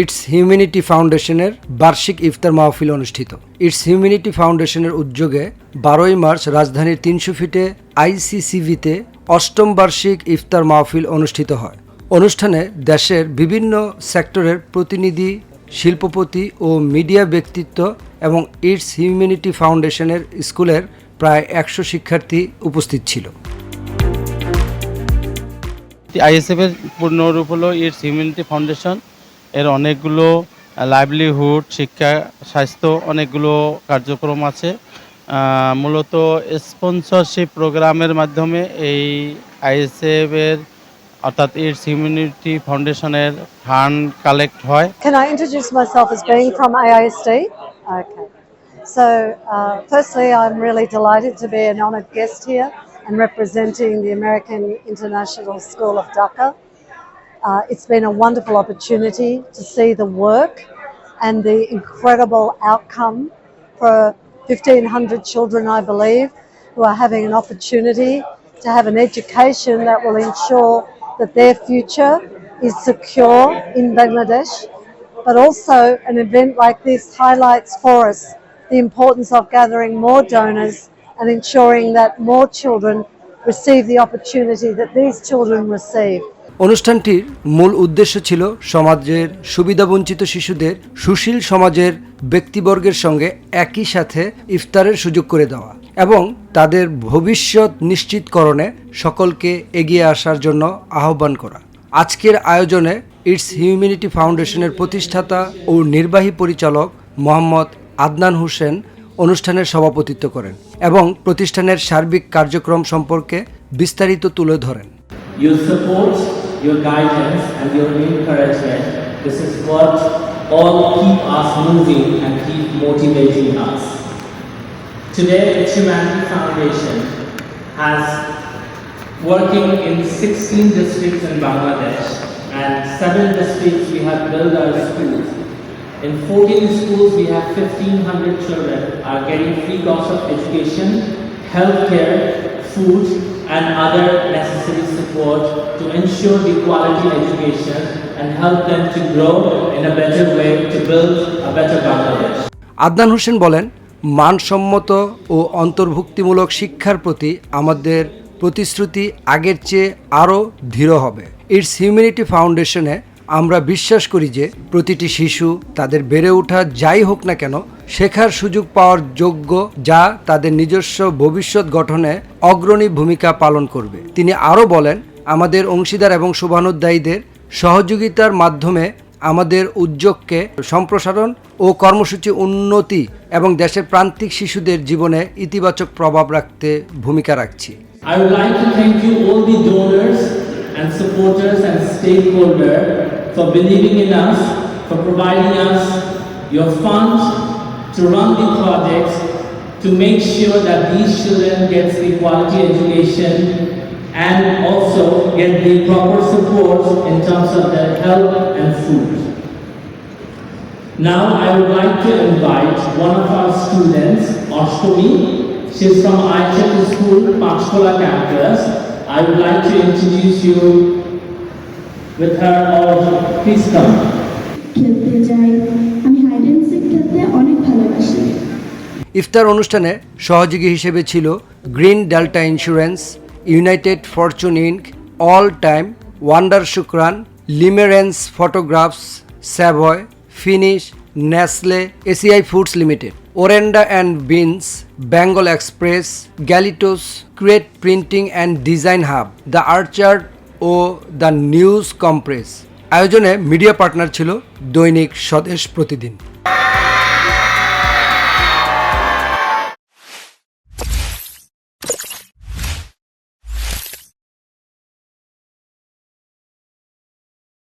It's humanity ফাউন্ডেশনের বার্ষিক ইফতার মাহফিল অনুষ্ঠিত। ইটস হিউম্যানিটি ফাউন্ডেশনের উদ্যোগে বারোই মার্চ রাজধানীর তিনশো ফিটে আইসিসিভিতে অষ্টম বার্ষিক ইফতার মাহফিল অনুষ্ঠিত হয়। অনুষ্ঠানে দেশের বিভিন্ন সেক্টরের প্রতিনিধি, শিল্পপতি ও মিডিয়া ব্যক্তিত্ব এবং ইটস হিউম্যানিটি ফাউন্ডেশনের স্কুলের প্রায় একশো শিক্ষার্থী উপস্থিত ছিল। আইএসএফ এর পূর্ণরূপ হলো ইটস হিউম্যানিটি ফাউন্ডেশন এর অনেকগুলো লাইভলিহুড শিক্ষা স্বাস্থ্য অনেকগুলো কার্যক্রম আছে মূলত স্পন্সরশিপ প্রোগ্রামের মাধ্যমে এই আইএসএফ এর অর্থাৎ ইটস হিউম্যানিটি ফাউন্ডেশনের ফান্ড কালেক্ট হয় Can I introduce myself as being from AISD? Okay. So, uh, firstly, I'm really delighted to be an honoured guest here and representing the American International School of Dhaka. Uh, it's been a wonderful opportunity to see the work and the incredible outcome for 1,500 children, I believe, who are having an opportunity to have an education that will ensure that their future is secure in Bangladesh. But also, an event like this highlights for us the importance of gathering more donors and ensuring that more children receive the opportunity that these children receive. অনুষ্ঠানটির মূল উদ্দেশ্য ছিল সমাজের সুবিধাবঞ্চিত শিশুদের সুশীল সমাজের ব্যক্তিবর্গের সঙ্গে একই সাথে ইফতারের সুযোগ করে দেওয়া এবং তাদের ভবিষ্যৎ নিশ্চিতকরণে সকলকে এগিয়ে আসার জন্য আহ্বান করা। আজকের আয়োজনে ইটস হিউম্যানিটি ফাউন্ডেশনের প্রতিষ্ঠাতা ও নির্বাহী পরিচালক মোহাম্মদ আদনান হোসেন অনুষ্ঠানের সভাপতিত্ব করেন এবং প্রতিষ্ঠানের সার্বিক কার্যক্রম সম্পর্কে বিস্তারিত তুলে ধরেন। Your guidance, and your encouragement, this is what all keep us moving and keep motivating us. Today, the Humanity Foundation has working in 16 districts in Bangladesh and seven districts we have built our schools. In 14 schools, we have 1,500 children are getting free cost of education, healthcare, food, and other necessary support to ensure the quality education and help them to grow in a better way to build a better Bangladesh. Adnan Hossain বলেন মানসম্মত ও অন্তর্ভুক্তিমূলক শিক্ষার প্রতি আমাদের প্রতিশ্রুতি আগের চেয়ে আরও দৃঢ় হবে ইটস হিউম্যানিটি ফাউন্ডেশনে আমরা বিশ্বাস করি যে প্রতিটি শিশু তাদের বেড়ে ওঠা যাই হোক না কেন শেখার সুযোগ পাওয়ার যোগ্য যা তাদের নিজস্ব ভবিষ্যৎ গঠনে অগ্রণী ভূমিকা পালন করবে। তিনি আরও বলেন, আমাদের অংশীদার এবং শুভানুধ্যায়ীদের সহযোগিতার মাধ্যমে আমাদের উদ্যোগকে সম্প্রসারণ ও কর্মসূচি উন্নতি এবং দেশের প্রান্তিক শিশুদের জীবনে ইতিবাচক প্রভাব রাখতে ভূমিকা রাখছি। I would like to thank you all the donors and supporters and stakeholders for believing in us, for providing us your funds to run the projects, to make sure that these children get the quality education and also get the proper support in terms of their health and food. Now I would like to invite one of our students, Ashtomi. She's from IHF School, Panchkola campus. I would like to introduce you with her or please come. খেলতে যাই আমি hide and sick খেলতে অনেক ভালোবাসি ইফতার অনুষ্ঠানে সহযোগী হিসেবে ছিল Green Delta Insurance United Fortune Inc All Time Wonder শুক্রান Limerence Photographs Savoy Finish Nestle ACI Foods Limited Orenda and Beans Bengal Express Galito's Create Printing and Design Hub the Orchard O the News Compress. আয়োজনে media partner ছিল দৈনিক স্বদেশ প্রতিদিন।